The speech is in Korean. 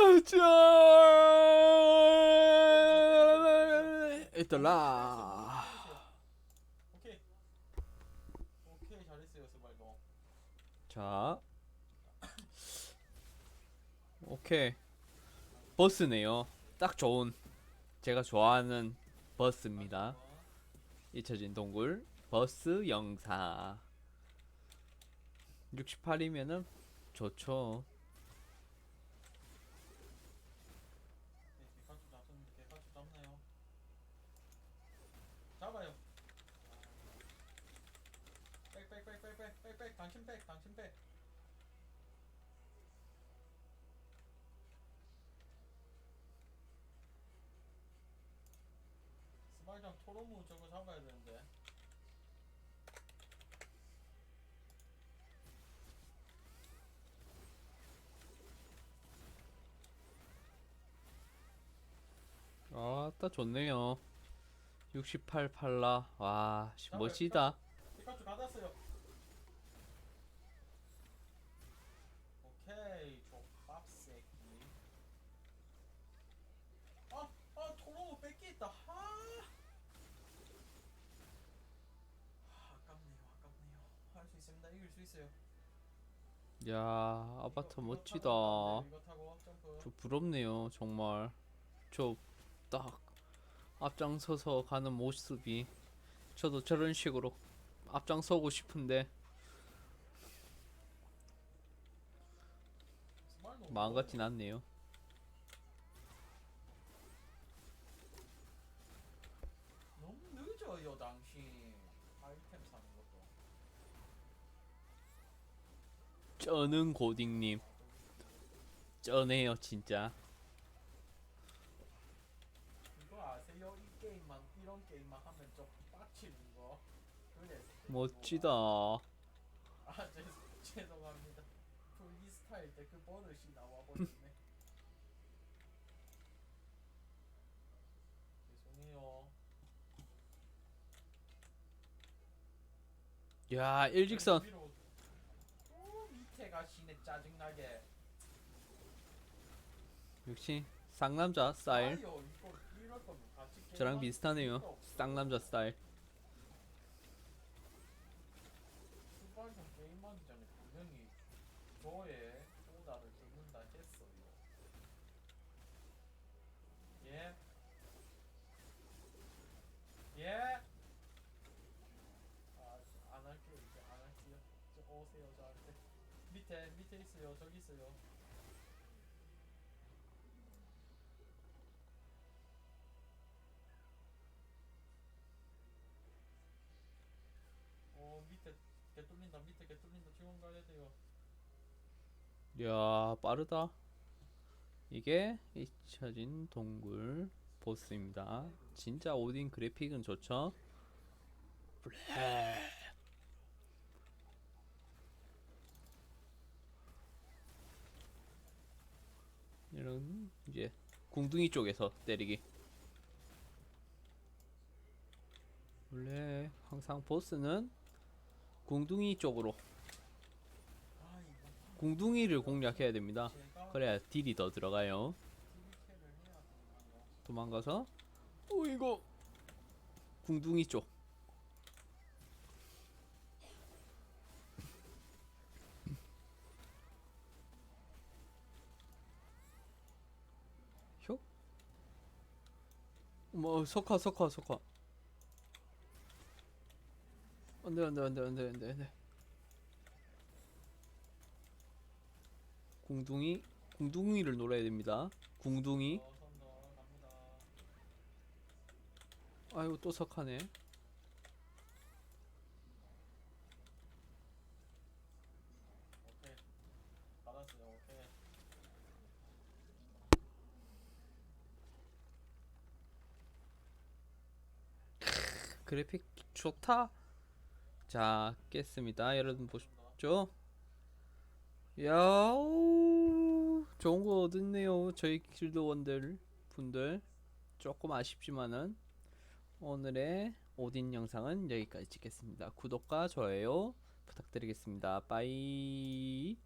자, 있더라. 자, 오케이. 버스네요. 딱 좋은 제가 좋아하는 버스입니다. 잊혀진 동굴 버스 영사 68이면은 좋죠. 네, 개카추 잡았는데 개카추 잡나요? 잡아요 백백백백백백백 당신 백 당신 백 스발장 토로무 저거 잡아야 되는데 아따 좋네요. 68 팔라. 와, 씨, 멋지다. 피카츄 받았어요. 오케이, 족밥 새끼. 아, 아, 토로모 뺏기있다. 하. 하, 아깝네요, 아깝네요. 할 수 있습니다. 이길 수 있어요. 야, 아바타 멋지다. 타고 가면 돼요, 이거 타고 점프. 저 부럽네요, 정말. 저 딱 앞장서서 가는 모습이 저도 저런 식으로 앞장서고 싶은데 스마일 너무 마음 좋아요. 같진 않네요. 너무 늦어요, 당신. 쩌는 고딩님, 쩌네요, 진짜. 이거 아세요? 이 게임만 이런 게임만 하면 좀 빡치는 거. 멋지다. 아 죄, 죄송합니다. 프리스타일 때 그 버릇이 나와 버렸네. 죄송해요. 야, 일직선. 가시네 짜증나게. 역시 쌍남자 스타일. 아유, 이거 이럴 거면 같이 저랑 비슷하네요. 없어. 쌍남자 스타일. 게임하기 전에 분명히 저의 오다를 듣는다 했어요. 예? 예? 아, 안 할게요. 이제 안 할게요. 저 오세요, 저한테. 밑에, 밑에 있어요. 저기 있어요. 어, 밑에 개 뚫린다. 밑에 개 뚫린다. 지원 가야 돼요. 야, 빠르다. 이게 잊혀진 동굴 보스입니다. 진짜 오딘 그래픽은 좋죠? 블랙. 이제 궁둥이 쪽에서 때리기. 원래 항상 보스는 궁둥이 쪽으로 궁둥이를 공략해야 됩니다. 그래야 딜이 더 들어가요. 도망가서 어 이거 궁둥이 쪽 뭐 석화 석화 석화. 안돼 안돼 안돼 안돼 안돼 안돼. 궁둥이? 궁둥이를 놀아야 됩니다. 궁둥이. 어. 아이고 또 석하네. 오케이. 받았어요. 오케이. 그래픽 좋다. 자, 깼습니다. 여러분 보셨죠? 야오, 좋은 거 얻었네요. 저희 길드원들 분들 조금 아쉽지만은 오늘의 오딘 영상은 여기까지 찍겠습니다. 구독과 좋아요 부탁드리겠습니다. 빠이.